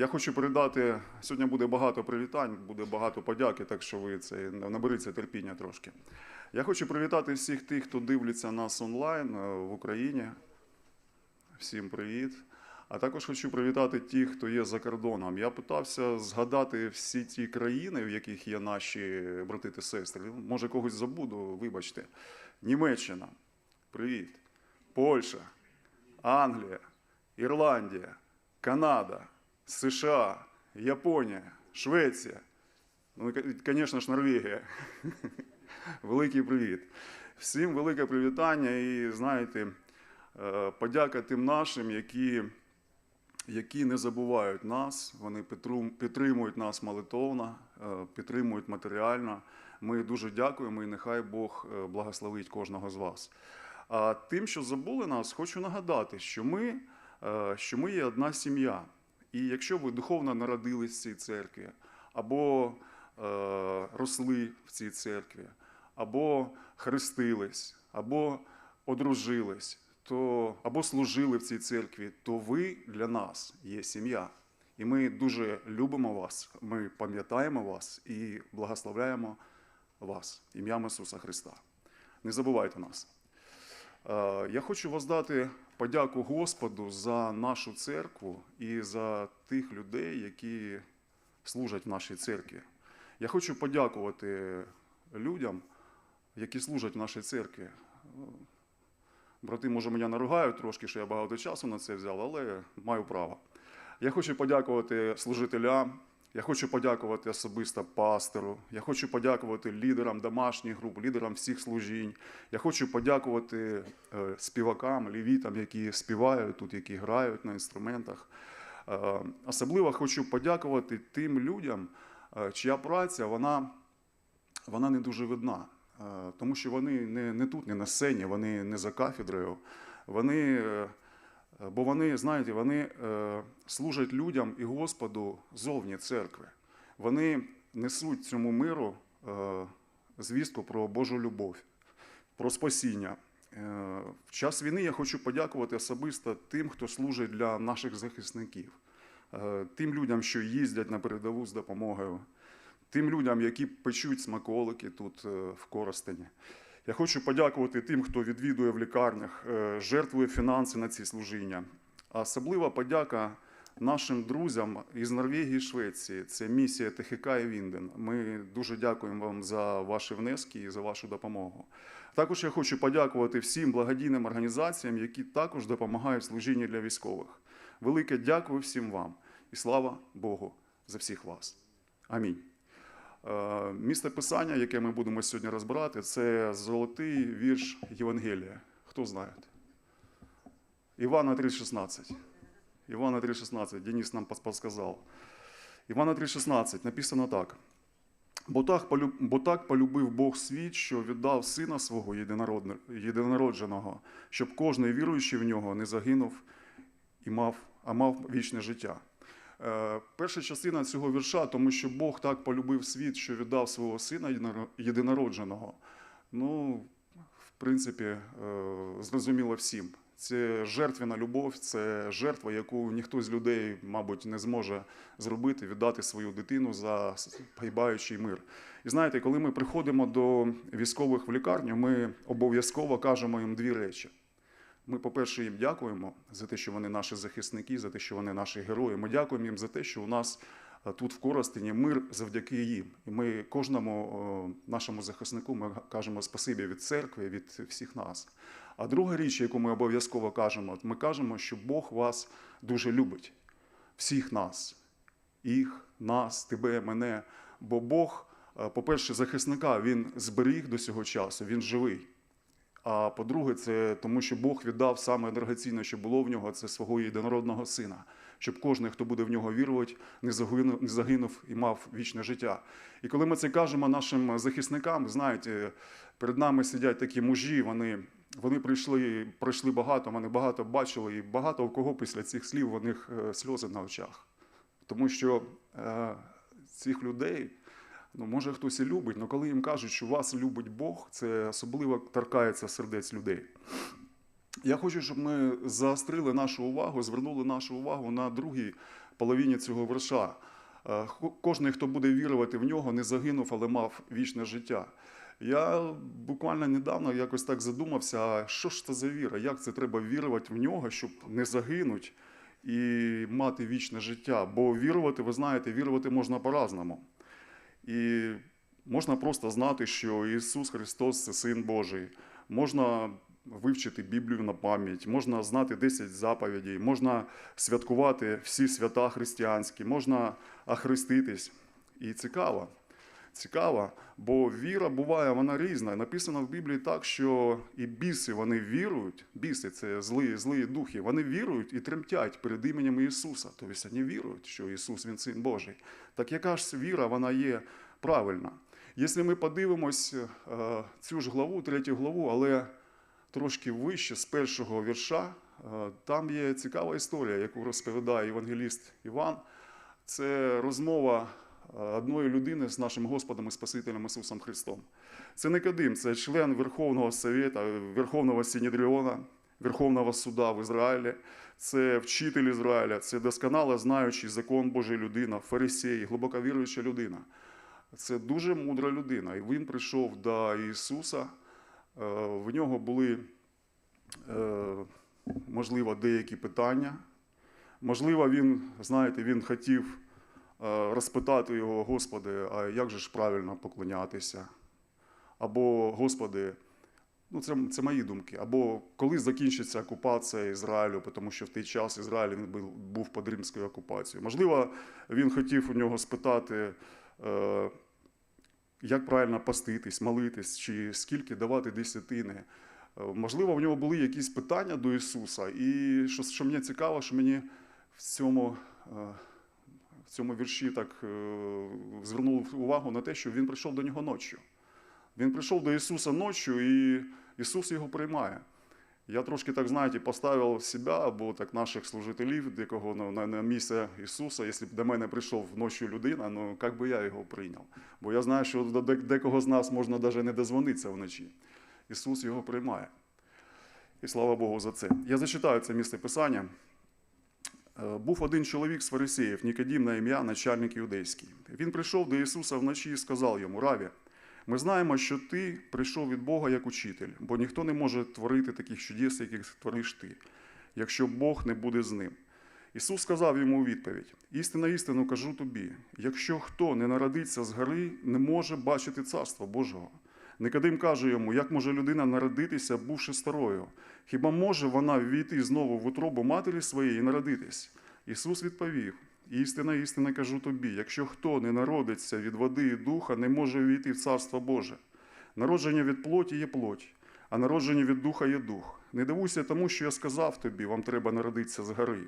я хочу передати, сьогодні буде багато привітань, буде багато подяки, так що ви це наберіться терпіння трошки. Я хочу привітати всіх тих, хто дивиться нас онлайн е, в Україні. Всім привіт. А також хочу привітати тих, хто є за кордоном. Я питався згадати всі ті країни, в яких є наші брати та сестри. Може, когось забуду, вибачте. Німеччина, привіт. Польща, Англія, Ірландія, Канада, США, Японія, Швеція. Ну, звісно ж, Норвегія. Великий привіт. Всім велике привітання і знаєте, е, подяка тим нашим, які, які не забувають нас, вони підтримують нас молитовно, е, підтримують матеріально. Ми дуже дякуємо і нехай Бог е, благословить кожного з вас. А тим, що забули нас, хочу нагадати, що ми, що ми є одна сім'я. І якщо ви духовно народились в цій церкві, або е, росли в цій церкві, або хрестились, або одружились, то, або служили в цій церкві, то ви для нас є сім'я. І ми дуже любимо вас, ми пам'ятаємо вас і благословляємо вас ім'ям Ісуса Христа. Не забувайте нас. Е, Я хочу воздати подяку Господу за нашу церкву і за тих людей, які служать в нашій церкві. Я хочу подякувати людям, які служать в нашій церкві. Брати, може, мене наругають трошки, що я багато часу на це взяв, але маю право. Я хочу подякувати служителям, я хочу подякувати особисто пастору, я хочу подякувати лідерам домашніх груп, лідерам всіх служінь. Я хочу подякувати е, співакам, лівітам, які співають тут, які грають на інструментах. Е, Особливо хочу подякувати тим людям, е, чия праця вона, вона не дуже видна. Тому що вони не, не тут, не на сцені, вони не за кафедрою. Вони, бо вони, знаєте, вони е, служать людям і Господу зовні церкви. Вони несуть цьому миру е, звістку про Божу любов, про спасіння. Е, В час війни я хочу подякувати особисто тим, хто служить для наших захисників, е, тим людям, що їздять на передову з допомогою, тим людям, які печуть смаколики тут е, в Коростені. Я хочу подякувати тим, хто відвідує в лікарнях, е, жертвує фінанси на ці служіння. Особлива подяка нашим друзям із Норвегії і Швеції. Це місія ТХК і Вінден. Ми дуже дякуємо вам за ваші внески і за вашу допомогу. Також я хочу подякувати всім благодійним організаціям, які також допомагають служінні для військових. Велике дякую всім вам і слава Богу за всіх вас. Амінь. Е, Місце писання, яке ми будемо сьогодні розбирати, це золотий вірш Євангелія. Хто знає? Івана 3,16. Івана 3,16. Денис нам подсказав. Івана 3,16 написано так. Бо так, полюбив Бог світ, що віддав Сина свого єдинородженого, щоб кожний віруючий в нього не загинув і мав, а мав вічне життя. Е, Перша частина цього вірша, тому що Бог так полюбив світ, що віддав свого сина єдиноро- єдинородженого. Ну, в принципі, е, зрозуміло всім. Це жертвяна любов, це жертва, яку ніхто з людей, мабуть, не зможе зробити, віддати свою дитину за погибаючий мир. І знаєте, коли ми приходимо до військових в лікарню, ми обов'язково кажемо їм дві речі. Ми, по-перше, їм дякуємо за те, що вони наші захисники, за те, що вони наші герої. Ми дякуємо їм за те, що у нас е, тут в Коростені мир завдяки їм. І ми кожному е, нашому захиснику ми кажемо спасибі від церкви, від всіх нас. А друга річ, яку ми обов'язково кажемо, ми кажемо, що Бог вас дуже любить, всіх нас, їх, нас, тебе, мене. Бо Бог, е, по-перше, захисника він зберіг до цього часу, він живий. А по-друге, це тому, що Бог віддав саме дорогоцінне, що було в нього, це свого єдинородного сина, щоб кожен, хто буде в нього вірувати, не загинув, не загинув і мав вічне життя. І коли ми це кажемо нашим захисникам, знаєте, перед нами сидять такі мужі, вони, вони прийшли, пройшли багато, вони багато бачили, і багато у кого після цих слів у них е, сльози на очах. Тому що е, цих людей Ну, може, хтось і любить, але коли їм кажуть, що вас любить Бог, це особливо торкається сердець людей. Я хочу, щоб ми заострили нашу увагу, звернули нашу увагу на другий половині цього верша. Е, Кожний, хто буде вірувати в нього, не загинув, але мав вічне життя. Я буквально недавно якось так задумався, а що ж це за віра? Як це треба вірувати в нього, щоб не загинути і мати вічне життя? Бо вірувати, ви знаєте, вірувати можна по-разному. І можна просто знати, що Ісус Христос це Син Божий. Можна вивчити Біблію на пам'ять, можна знати 10 заповідей, можна святкувати всі свята християнські, можна охреститись. І цікаво. Цікаво, бо віра буває, вона різна. Написано в Біблії так, що і біси вони вірують, біси це злі, злі духи, вони вірують і тремтять перед іменем Ісуса. Тобто вони вірують, що Ісус Він Син Божий. Так яка ж віра, вона є правильна? Якщо ми подивимось е, цю ж главу, третю главу, але трошки вище з першого вірша, е, там є цікава історія, яку розповідає євангеліст Іван. Це розмова одної людини з нашим Господом і Спасителем Ісусом Христом. Це Никодим, це член Верховного Совета, Верховного Синедріона, Верховного суда в Ізраїлі, це вчитель Ізраїля, це досконало знаючий закон Божий людина, фарисей, глибоко віруюча людина. Це дуже мудра людина. І він прийшов до Ісуса. е, В нього були, е, можливо, деякі питання. Можливо, він, знаєте, він хотів розпитати його, Господи, а як же ж правильно поклонятися? Або, Господи, ну це, це мої думки. Або коли закінчиться окупація Ізраїлю, тому що в той час Ізраїль він був, під римською окупацією. Можливо, він хотів у нього спитати, е, як правильно поститись, молитись, чи скільки давати десятини. Е, Можливо, в нього були якісь питання до Ісуса. І що, що мені цікаво, що мені в цьому, е, цьому вірші так е, звернув увагу на те, що він прийшов до нього ночі. Він прийшов до Ісуса ночі, і Ісус його приймає. Я трошки так, знаєте, поставив себе або так наших служителів, декого на, на місце Ісуса, якщо б до мене прийшов ночі людина, ну як би я його прийняв? Бо я знаю, що до декого з нас можна навіть не дозвонитися вночі. Ісус його приймає. І слава Богу за це. Я зачитаю це місце Писання. Е, Був один чоловік з фарисеїв, Нікодім на ім'я, начальник юдейський. Він прийшов до Ісуса вночі і сказав йому: Раві, ми знаємо, що ти прийшов від Бога як учитель, бо ніхто не може творити таких чудес, яких твориш ти, якщо Бог не буде з ним. Ісус сказав йому у відповідь: істина істину кажу тобі: якщо хто не народиться з гори, не може бачити царство Божого. Никодим каже йому, як може людина народитися, бувши старою? Хіба може вона ввійти знову в утробу матері своєї і народитись? Ісус відповів: істина, істина кажу тобі, якщо хто не народиться від води і духа, не може ввійти в царство Боже. Народження від плоті є плоть, а народження від духа є дух. Не дивуйся тому, що я сказав тобі, вам треба народитися з гори.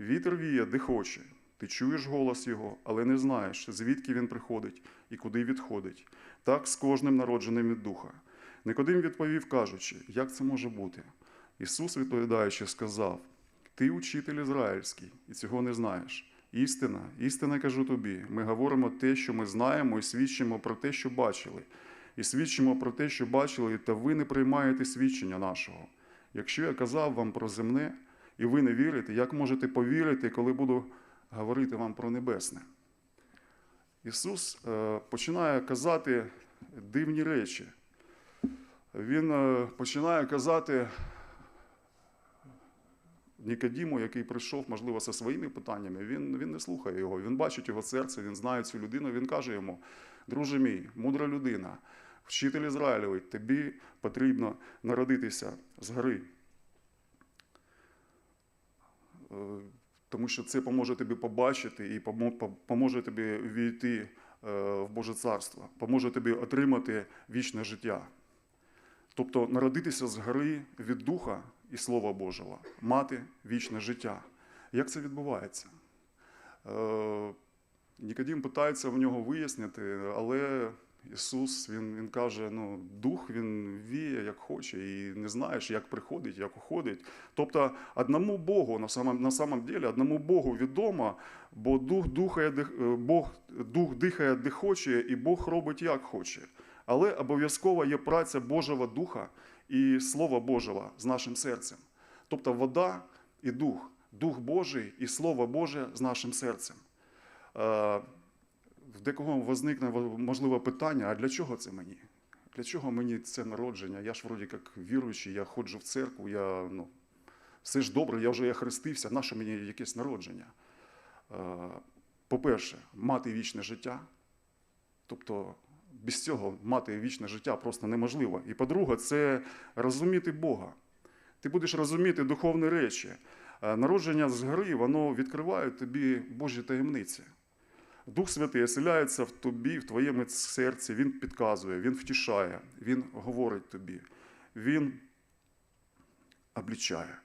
Вітер віє, де хоче. Ти чуєш голос його, але не знаєш, звідки він приходить і куди відходить. Так з кожним народженим від духа. Никодим відповів, кажучи, як це може бути? Ісус, відповідаючи, сказав: Ти учитель ізраїльський, і цього не знаєш. Істина, істина кажу тобі. Ми говоримо те, що ми знаємо, і свідчимо про те, що бачили. І свідчимо про те, що бачили, та ви не приймаєте свідчення нашого. Якщо я казав вам про земне, і ви не вірите, як можете повірити, коли буду говорити вам про небесне? Ісус е, починає казати дивні речі. Він е, починає казати Нікодіму, який прийшов, можливо, зі своїми питаннями, він, він не слухає його, він бачить його серце, він знає цю людину, він каже йому: друже мій, мудра людина, вчитель Ізраїлевий, тобі потрібно народитися з гори. Тому що це поможе тобі побачити і поможе тобі війти е, в Боже Царство, поможе тобі отримати вічне життя. Тобто народитися з гори від Духа і Слова Божого, мати вічне життя. Як це відбувається? Е, Нікодім питається в нього вияснити, але Ісус він, він каже: ну, дух він віє як хоче, і не знаєш, як приходить, як уходить. Тобто одному Богу на самом, на самом деле, одному Богу відомо, бо дух, духає, е, Бог, дух дихає, де хоче, і Бог робить як хоче. Але обов'язково є праця Божого Духа і Слова Божого з нашим серцем. Тобто вода і дух. Дух Божий і Слово Боже з нашим серцем. В декого возникне можливо питання: а для чого це мені? Для чого мені це народження? Я ж вроді як віруючий, я ходжу в церкву, я ну, все ж добре, я вже я хрестився, нащо мені якесь народження? Е, По-перше, мати вічне життя. Тобто без цього мати вічне життя просто неможливо. І по-друге, це розуміти Бога. Ти будеш розуміти духовні речі. Е, Народження згори, воно відкриває тобі Божі таємниці. Дух Святий оселяється в тобі, в твоєму серці, Він підказує, Він втішає, Він говорить тобі, Він облічає.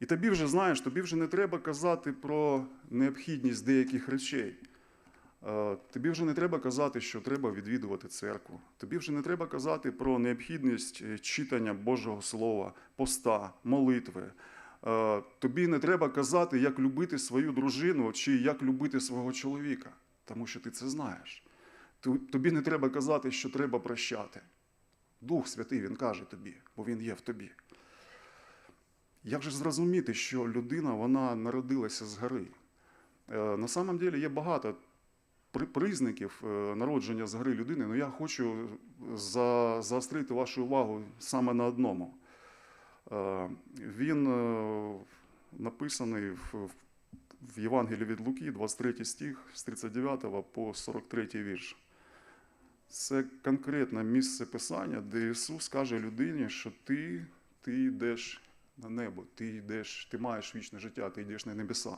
І тобі вже знаєш, тобі вже не треба казати про необхідність деяких речей. Е, Тобі вже не треба казати, що треба відвідувати церкву. Тобі вже не треба казати про необхідність е, читання Божого Слова, поста, молитви. Е, Тобі не треба казати, як любити свою дружину чи як любити свого чоловіка, тому що ти це знаєш. Тобі не треба казати, що треба прощати. Дух Святий Він каже тобі, бо Він є в тобі. Як же зрозуміти, що людина вона народилася згори? Е, На самом деле є багато при- признаків е, народження згори людини, але я хочу заострити вашу увагу саме на одному. Е, Він е, написаний в, Євангелії від Луки, 23 стих з 39 по 43 вірш. Це конкретне місце писання, де Ісус каже людині, що ти, ти йдеш на небо, ти йдеш, ти маєш вічне життя, ти йдеш на небеса.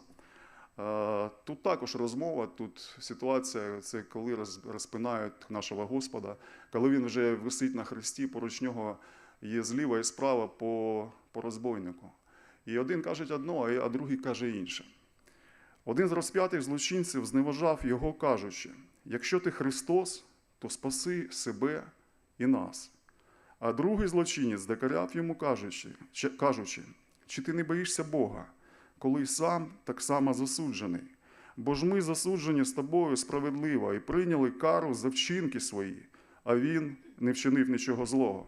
Е, Тут також розмова, тут ситуація, це коли розпинають нашого Господа, коли він вже висить на хресті, поруч нього є зліва і справа по, по розбойнику. І один каже одно, а- другий каже інше. Один з розп'ятих злочинців зневажав його, кажучи: якщо ти Христос, то спаси себе і нас. А другий злочинець докоряв йому, кажучи, чи- кажучи, чи ти не боїшся Бога, коли сам так само засуджений? Бо ж ми засуджені з тобою справедливо і прийняли кару за вчинки свої, а він не вчинив нічого злого.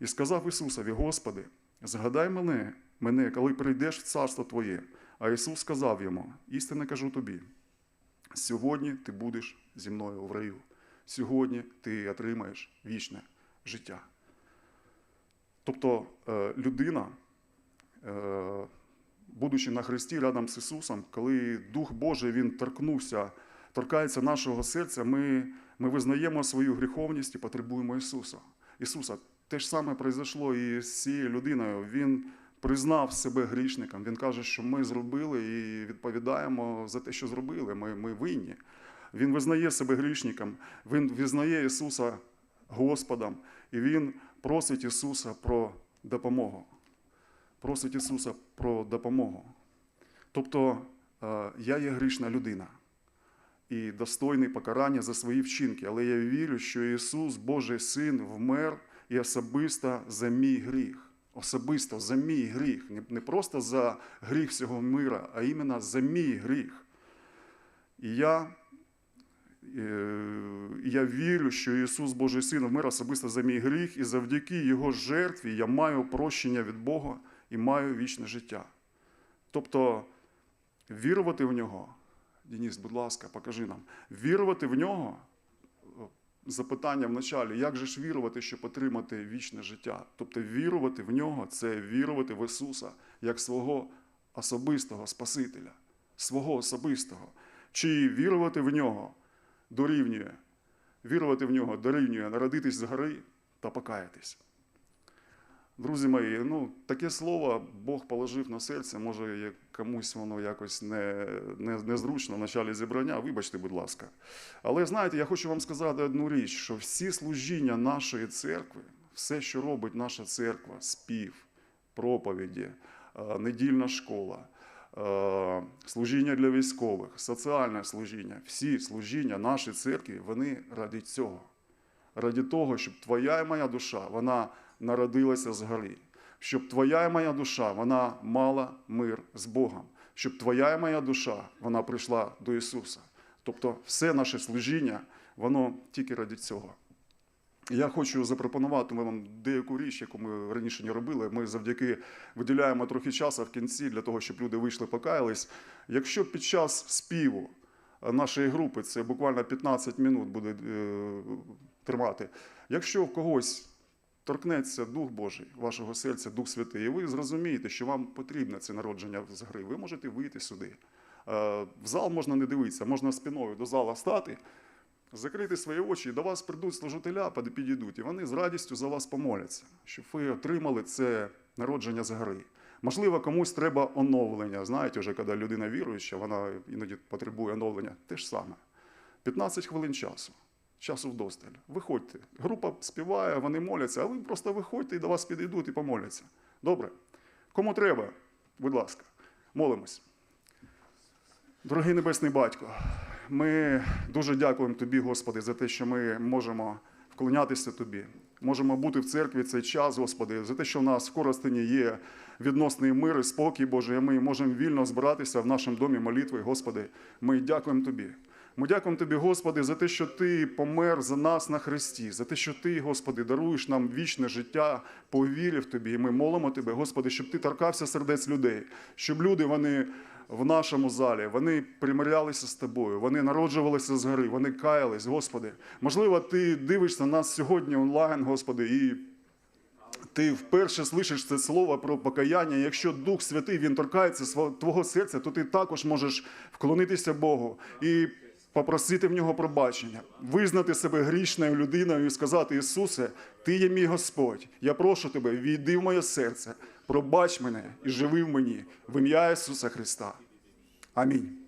І сказав Ісусові: Господи, згадай мене, мене, коли прийдеш в царство Твоє. А Ісус сказав йому: істинно кажу тобі, сьогодні ти будеш зі мною в раю. Сьогодні ти отримаєш вічне життя. Тобто е, людина, е, будучи на Христі рядом з Ісусом, коли Дух Божий Він торкнувся, торкається нашого серця, ми, ми визнаємо свою гріховність і потребуємо Ісуса. Ісуса. Те ж саме произошло і з цією людиною. Він признав себе грішником. Він каже, що ми зробили і відповідаємо за те, що зробили. Ми, ми винні. Він визнає себе грішником, він визнає Ісуса Господом, і Він просить Ісуса про допомогу. Просить Ісуса про допомогу. Тобто е, я є грішна людина і достойний покарання за свої вчинки, але я вірю, що Ісус, Божий Син, вмер і особисто за мій гріх. Особисто за мій гріх. Не- просто за гріх всього мира, а іменно за мій гріх. І я, е, я вірю, що Ісус, Божий Син, вмер особисто за мій гріх, і завдяки Його жертві я маю прощення від Бога і маю вічне життя. Тобто вірувати в нього, Денис, будь ласка, покажи нам, вірувати в нього. Запитання в началі, як же ж вірувати, щоб отримати вічне життя? Тобто вірувати в нього це вірувати в Ісуса як свого особистого Спасителя, свого особистого. Чи вірувати в нього дорівнює, вірувати в нього дорівнює народитись згори та покаятись. Друзі мої, ну таке слово Бог положив на серце, може комусь воно якось не, не, незручно в началі зібрання, вибачте, будь ласка. Але знаєте, я хочу вам сказати одну річ, що всі служіння нашої церкви, все, що робить наша церква, спів, проповіді, е, недільна школа, е, служіння для військових, соціальне служіння, всі служіння нашої церкви, вони ради цього. Ради того, щоб твоя і моя душа, вона народилася згори. Щоб твоя і моя душа, вона мала мир з Богом. Щоб твоя і моя душа, вона прийшла до Ісуса. Тобто все наше служіння, воно тільки ради цього. Я хочу запропонувати вам деяку річ, яку ми раніше не робили. Ми завдяки виділяємо трохи часу в кінці для того, щоб люди вийшли, покаялись. Якщо під час співу нашої групи, це буквально 15 минут буде е, тримати, якщо в когось торкнеться Дух Божий, вашого серця, Дух Святий, і ви зрозумієте, що вам потрібне це народження з гри, ви можете вийти сюди. Е, В зал можна не дивитися, можна спиною до зала стати, закрити свої очі, і до вас прийдуть служителя, підійдуть, і вони з радістю за вас помоляться, щоб ви отримали це народження з гри. Можливо, комусь треба оновлення. Знаєте, вже коли людина віруюча, вона іноді потребує оновлення. Те ж саме. 15 хвилин часу. Часу вдосталь. Виходьте. Група співає, вони моляться, а ви просто виходьте і до вас підійдуть і помоляться. Добре? Кому треба, будь ласка, молимось. Дорогий Небесний Батько, ми дуже дякуємо Тобі, Господи, за те, що ми можемо вклонятися Тобі, можемо бути в церкві цей час, Господи, за те, що в нас в Коростені є відносний мир і спокій Божий, і ми можемо вільно збиратися в нашому домі молитви, Господи. Ми дякуємо Тобі. Ми дякуємо Тобі, Господи, за те, що Ти помер за нас на Христі, за те, що Ти, Господи, даруєш нам вічне життя по вірі в Тобі. І ми молимо Тебе, Господи, щоб Ти торкався сердець людей, щоб люди вони в нашому залі, вони примирялися з тобою, вони народжувалися з гори, вони каялись, Господи. Можливо, ти дивишся нас сьогодні онлайн, Господи, і ти вперше слышиш це слово про покаяння. Якщо Дух Святий він торкається твого серця, то ти також можеш вклонитися Богу і попросити в нього пробачення, визнати себе грішною людиною і сказати: Ісусе, Ти є мій Господь. Я прошу тебе, війди в моє серце, пробач мене і живи в мені в ім'я Ісуса Христа. Амінь.